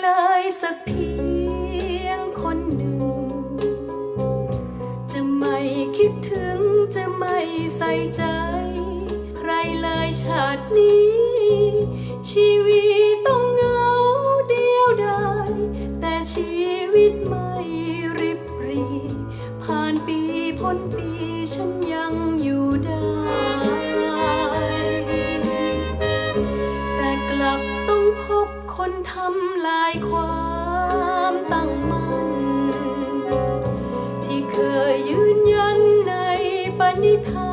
เลยสักเพียงคนหนึ่ง จะไม่คิดถึงจะไม่ใส่ใจ ใครเลยชาตินี้ ชีวิตต้องเหงาเดียวดายแต่ชีวิตไม่ริบรี ผ่านปีพ้นปีฉันยัง ทำลายความตั้งมั่นที่เคยยืนยันในปณิธาน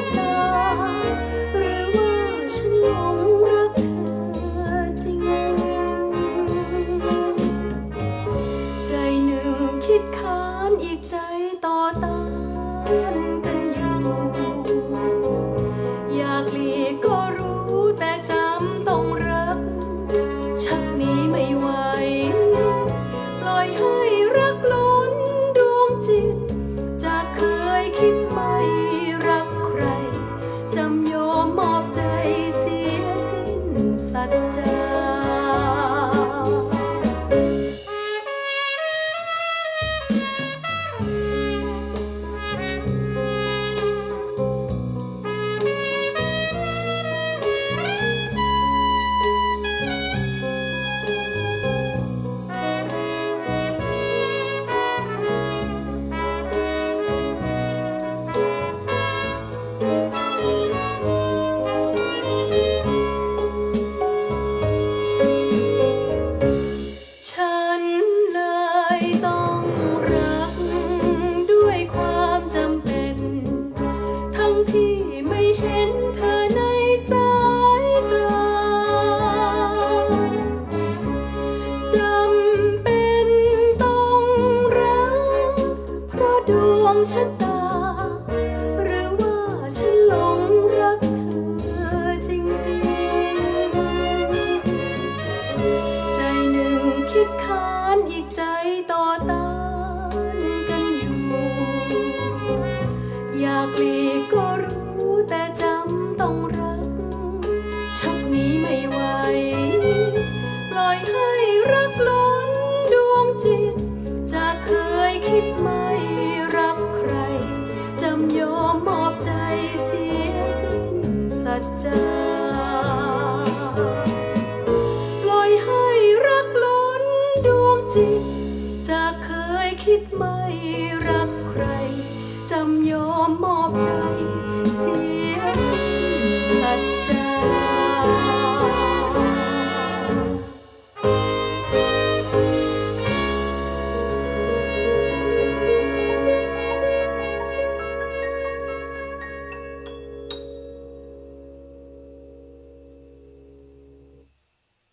ว นสั ดวงชะตา หรือว่าฉันหลงรักเธอจริงๆ ใจหนึ่งคิดค้านอีกใจต่อต้านกันอยู่ อยากหลีกก็รู้แต่จำต้องรัก ชักนี้ไม่ไหวปล่อยให้ มอบใจ